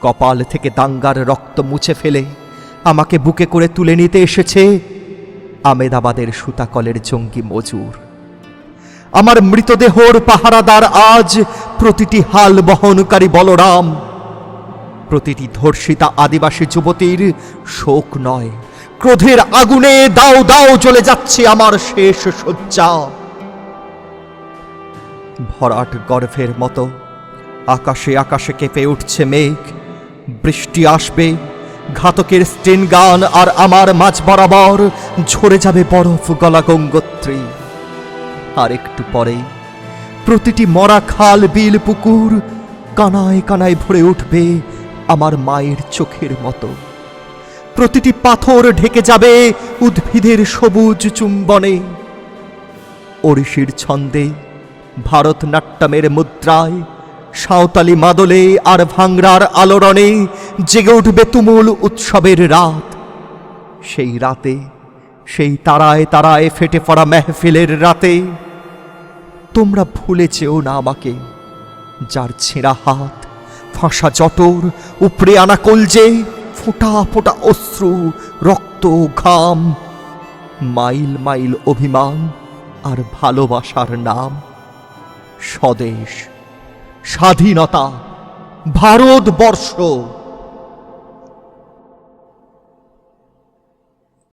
কপাল থেকে দাঙ্গার রক্ত মুছে ফেলে আমাকে বুকে করে তুলে নিতে এসেছে আমেদাবাদের সুতাকলের জঙ্গি মজুর। আমার মৃতদেহর পাহারাদার আজ প্রতিটি হাল বহনকারী বলরাম। প্রতিটি ধর্ষিতা আদিবাসী যুবতীর শোক নয়। ক্রোধের আগুনে দাও দাও চলে যাচ্ছে আমার শেষ শয্যা। ভরাট গর্ভের মতো আকাশে আকাশে কেঁপে উঠছে মেঘ। বৃষ্টি আসবে, ঘাতকের স্টেন গান আর আমার মাঝ বরাবর ঝরে যাবে বরফ গলা গঙ্গোত্রী। আর একটু পরেই প্রতিটি মরা খাল, বিল, পুকুর কানায় কানায় ভরে উঠবে আমার মায়ের চোখের মতো। প্রতিটি পাথর ঢেকে যাবে উদ্ভিদের সবুজ চুম্বনে। ওড়িশির ছন্দে ভারতনাট্যমের মুদ্রায় সাঁওতালি মাদলে আর ভাংরার আলোড়নে জেগে উঠবে তুমুল উৎসবের রাত। সেই রাতে, সেই তারায় তারায় ফেটে পড়া মেহফিলের রাতে, তোমরা ভুলে যেও না আমাকে, যার ছেঁড়া হাত, ফাঁসা জটর, উপরে আনা কলজে ফোঁটা ফোঁটা অশ্রু, রক্ত, ঘাম, মাইল মাইল অভিমান আর ভালোবাসার নাম স্বদেশ। স্বাধীনতা ভারতবর্ষ।